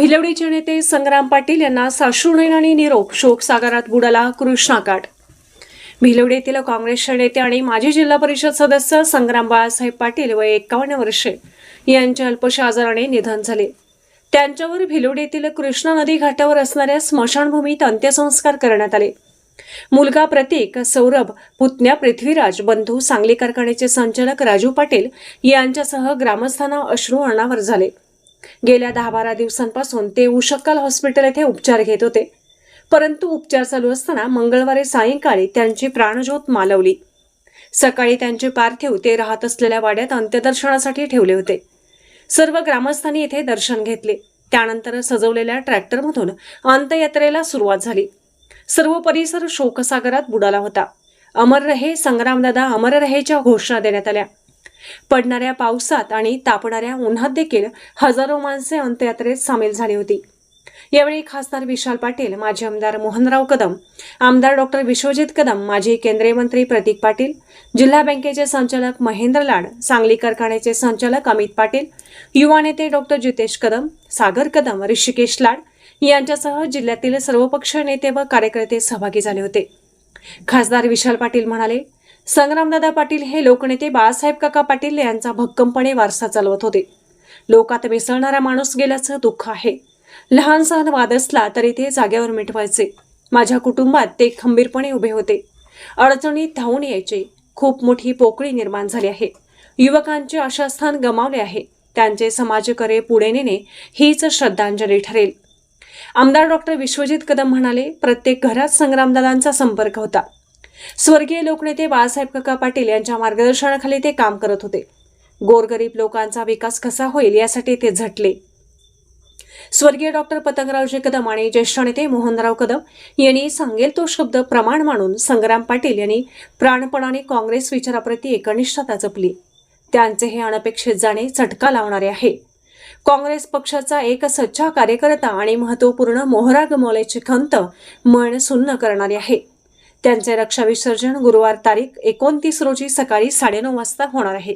भिलवडीचे नेते संग्राम पाटील यांना साश्रुनयन आणि निरोप शोकसागरात बुडाला कृष्णाकाठ. भिलवडी येथील काँग्रेसचे नेते आणि माजी जिल्हा परिषद सदस्य संग्राम बाळासाहेब पाटील वय एकावन्न वर्षे यांच्या अल्पशा आजाराने निधन झाले. त्यांच्यावर भिलवडी येथील कृष्णा नदी घाटावर असणाऱ्या स्मशानभूमीत अंत्यसंस्कार करण्यात आले. मुलगा प्रतीक सौरभ पुतण्या पृथ्वीराज बंधू सांगली कारखान्याचे संचालक राजू पाटील यांच्यासह ग्रामस्थांना अश्रू अनावर झाले. गेल्या दहा बारा दिवसांपासून ते उशक्कल हॉस्पिटल येथे उपचार घेत होते. परंतु उपचार चालू असताना मंगळवारी सायंकाळी त्यांची प्राणज्योत मालवली. सकाळी त्यांचे पार्थिव ते राहत असलेल्या वाड्यात अंत्यदर्शनासाठी ठेवले होते. सर्व ग्रामस्थांनी येथे दर्शन घेतले. त्यानंतर सजवलेल्या ट्रॅक्टरमधून अंत्ययात्रेला सुरुवात झाली. सर्व परिसर शोकसागरात बुडाला होता. अमर रहे संग्रामदादा अमर रहेच्या घोषणा देण्यात आल्या. पडणाऱ्या पावसात आणि तापणाऱ्या उन्हात देखील हजारो माणसे अंत्ययात्रेत सामील झाली होती. यावेळी खासदार विशाल पाटील माजी आमदार मोहनराव कदम आमदार डॉक्टर विश्वजित कदम माजी केंद्रीय मंत्री प्रतीक पाटील जिल्हा बँकेचे संचालक महेंद्र लाड सांगली कारखान्याचे संचालक अमित पाटील युवा नेते डॉक्टर जितेश कदम सागर कदम ऋषिकेश लाड यांच्यासह जिल्ह्यातील सर्वपक्षीय नेते व कार्यकर्ते सहभागी झाले होते. खासदार विशाल पाटील म्हणाले संग्रामदादा पाटील हे लोकनेते बाळासाहेब काका पाटील यांचा भक्कमपणे वारसा चालवत होते. लोकात मिसळणारा माणूस गेल्याचं दुःख आहे. लहान सहान वाद असला तरी ते जाग्यावर मिटवायचे. माझ्या कुटुंबात ते खंबीरपणे उभे होते. अडचणीत धावून यायचे. खूप मोठी पोकळी निर्माण झाली आहे. युवकांचे आशास्थान गमावले आहे. त्यांचे समाजकार्य पुढे नेणे हीच श्रद्धांजली ठरेल. आमदार डॉक्टर विश्वजित कदम म्हणाले प्रत्येक घरात संग्रामदादांचा संपर्क होता. स्वर्गीय लोकनेते बाळासाहेब काका पाटील यांच्या मार्गदर्शनाखाली ते काम करत होते. गोरगरीब लोकांचा विकास कसा होईल यासाठी ते झटले. स्वर्गीय डॉक्टर पतंगरावजी कदम आणि ज्येष्ठ नेते मोहनराव कदम यांनी सांगेल तो शब्द प्रमाण मानून संग्राम पाटील यांनी प्राणपणाने काँग्रेस विचाराप्रती एकनिष्ठता जपली. त्यांचे हे अनपेक्षित जाणे चटका लावणारे आहे. काँग्रेस पक्षाचा एक सच्चा कार्यकर्ता आणि महत्त्वपूर्ण मोहरा गमावल्याची खंत मन सुन्न करणारी आहे. त्यांचे रक्षा विसर्जन गुरुवार तारीख एकोणतीस रोजी सकाळी साडेनऊ वाजता होणार आहे.